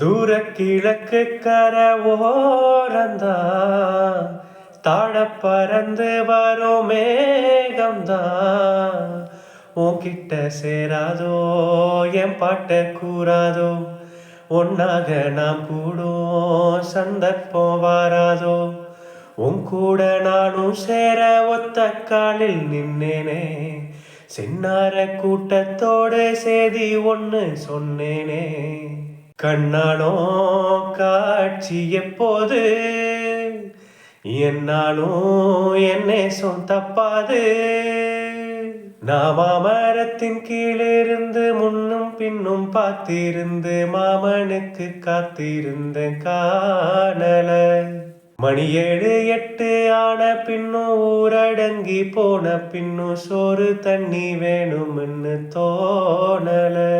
தூர கிழக்கு கர ஓரந்தா தாழ பறந்து வரும் மேகம்தான் உன்கிட்ட சேராதோ என் பாட்ட கூறாதோ ஒன்னாக நாம் கூடும் சந்தர்ப்பம் வாராதோ. உன் கூட நானும் சேர ஒத்த காலில் நின்னேனே சின்னார கூட்டத்தோடு சேதி ஒன்று சொன்னேனே. கண்ணானோ காட்சி எப்போது? என்னாலும் என்னை சொன் தப்பாது. நாம மரத்தின் கீழிருந்து முன்னும் பின்னும் பார்த்திருந்து மாமனுக்கு காத்திருந்த காணல. மணி ஏழு எட்டு ஆன பின்னும் ஊரடங்கி போன பின்னும் சோறு தண்ணி வேணும்னு தோணல.